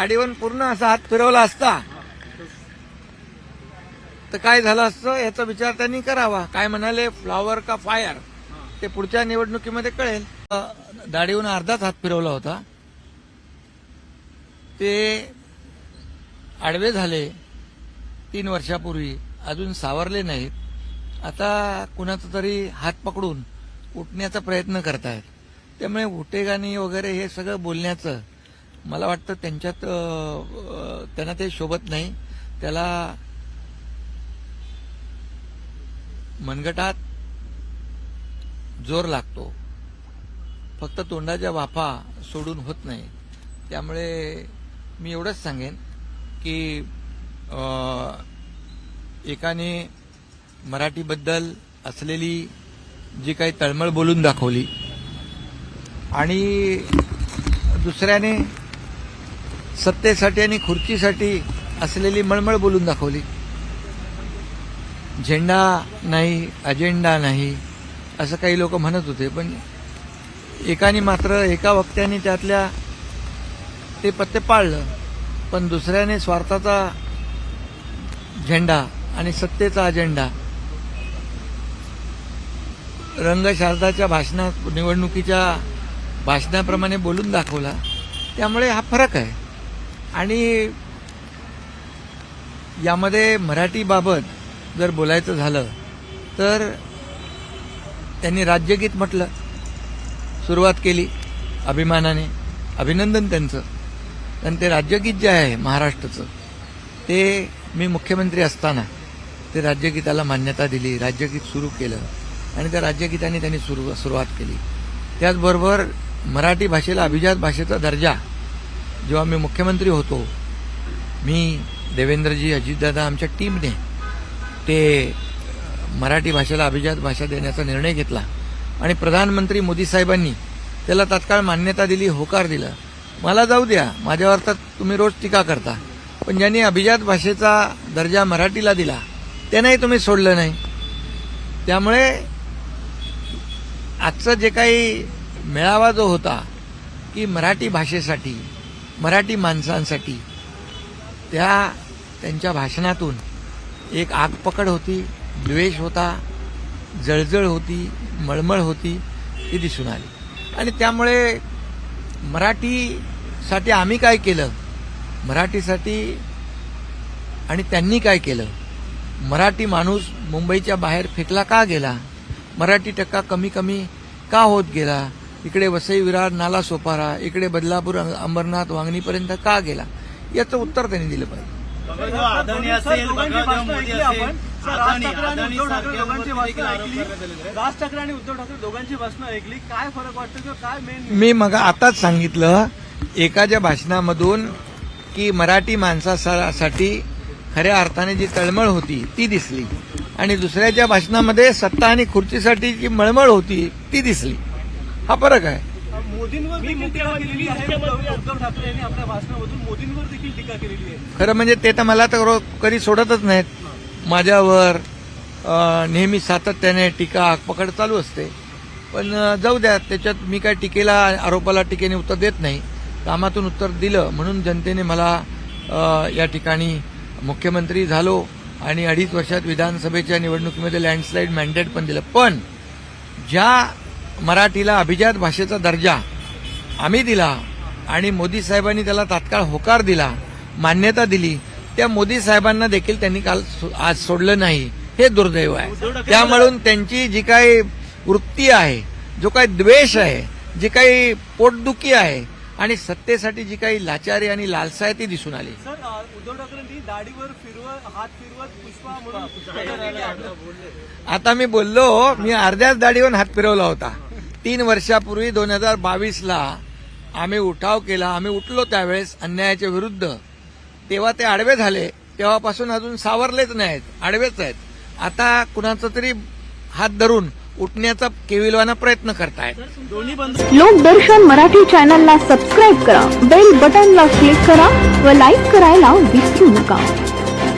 गाडीवर पूर्ण असा हात फिरवला असता तर काय झालं असतं याचा विचार त्यांनी करावा. काय म्हणाले फ्लॉवर का फायर ते पुढच्या निवडणुकीमध्ये कळेल. दाढीहून अर्धाच हात फिरवला होता. ते आडवे झाले तीन वर्षापूर्वी अजून सावरले नाहीत. आता कुणाचा तरी हात पकडून उठण्याचा प्रयत्न करतायत. त्यामुळे उटेगाणी वगैरे हे सगळं बोलण्याचं मला वाटतं त्यांच्यात त्यांना ते शोभत नाही. त्याला मनगटात जोर लागतो. फक्त तोंडाच्या वाफा सोडून होत नाही. त्यामुळे मी एवढंच सांगेन की एकाने मराठीबद्दल असलेली जी काही तळमळ बोलून दाखवली आणि दुसऱ्याने सत्तेसाठी आणि खुर्चीसाठी असलेली मळमळ बोलून दाखवली. झेंडा नाही अजेंडा नाही असं काही लोक म्हणत होते पण एकाने मात्र एका वक्त्याने त्यातल्या ते पत्ते पाळलं पण दुसऱ्याने स्वार्थाचा झेंडा आणि सत्तेचा अजेंडा. रंगशारदाच्या भाषणात निवडणुकीच्या भाषणाप्रमाणे बोलून दाखवला. त्यामुळे हा फरक आहे. आणि यामध्ये मराठीबाबत जर बोलायचं झालं तर त्यांनी राज्यगीत म्हटलं सुरुवात केली अभिमानाने अभिनंदन त्यांचं. पण ते राज्यगीत जे आहे महाराष्ट्राचं ते मी मुख्यमंत्री असताना ते राज्यगीताला मान्यता दिली राज्यगीत सुरू केलं आणि त्या राज्यगीताने त्यांनी सुरू सुरुवात केली. त्याचबरोबर मराठी भाषेला अभिजात भाषेचा दर्जा जेव्हा मी मुख्यमंत्री होतो मी देवेंद्रजी अजितदादा आमच्या टीमने ते मराठी भाषेला अभिजात भाषा देण्याचा निर्णय घेतला. आणि प्रधानमंत्री मोदी साहेबांनी त्याला तात्काळ मान्यता दिली होकार दिला. मला जाऊ द्या माझ्यावर तर तुम्ही रोज टीका करता. पण ज्यांनी अभिजात भाषेचा दर्जा मराठीला दिला त्यांनाही तुम्ही सोडलं नाही. त्यामुळे आजचं जे काही मेळावा जो होता की मराठी भाषेसाठी मराठी माणसांसाठी त्या त्यांच्या भाषणातून एक आगपकड होती द्वेष होता जळजळ होती मळमळ होती ती दिसून आली. आणि त्यामुळे मराठीसाठी आम्ही काय केलं? मराठीसाठी आणि त्यांनी काय केलं? मराठी माणूस मुंबईच्या बाहेर फेकला का गेला? मराठी टक्का कमी कमी का होत गेला? इकडे वसई विरार नाला सोपारा इकडे बदलापूर अंबरनाथ वांगणीपर्यंत का गेला? याचं उत्तर त्यांनी दिलं पाहिजे. राज ठाकरे आणि उद्धव ठाकरे दोघांची भाषणं ऐकली. काय फरक वाटतो किंवा काय मेन मी मग आताच सांगितलं एकाच्या भाषणामधून की मराठी माणसासाठी खऱ्या अर्थाने जी तळमळ होती ती दिसली. आणि दुसऱ्याच्या भाषणामध्ये सत्ता आणि खुर्चीसाठी जी मळमळ होती ती दिसली. हा फरक आहे. मोदींवर देखील टीका केलेली आहे. उद्धव उद्धव ठाकरे यांनी आपल्या भाषणामधून मोदींवर देखील टीका केलेली आहे. खरं म्हणजे ते तर मला तर रो- कधी सोडतच नाहीत. माझ्यावर नेहमी सातत्याने टीका पकड चालू असते. पण जाऊ द्या त्याच्यात मी काय टीकेला आरोपाला टीकेने उत्तर देत नाही. कामातून उत्तर दिलं म्हणून जनतेने मला या ठिकाणी मुख्यमंत्री झालो आणि अडीच वर्षात विधानसभेच्या निवडणुकीमध्ये लँडस्लाईड मॅन्डेट पण दिलं. पण ज्या मराठीला अभिजात भाषेचा दर्जा आम्ही दिला आणि मोदी साहेबांनी त्याला तात्काळ होकार दिला मान्यता दिली. त्या मोदी साहेबांना देखील त्यांनी काल आज सोडलं नाही. हे दुर्दैव आहे. त्यामुळून त्यांची जी काही वृत्ती आहे जो काही द्वेष आहे जी काही पोटदुखी आहे आणि सत्तेसाठी जी काही लाचारी आणि लालसा आहे ती दिसून आली. आता मी बोललो मी अर्ध्याच दाढीवर हात फिरवला होता. तीन वर्षापूर्वी दोन हजार बावीसला आम्ही उठाव केला. आम्ही उठलो त्यावेळेस अन्यायाच्या विरुद्ध. तेव्हा ते आडवे झाले. तेव्हापासून अजून सावरलेच नाहीत. आडवेच आहेत. आता कुणाचा तरी हात धरून उठण्याचा केविलवाना प्रयत्न करतायत. दोन्ही लोकदर्शन मराठी चॅनलला सबस्क्राईब करा. बेल बटनला क्लिक करा व लाईक करायला विसरू नका.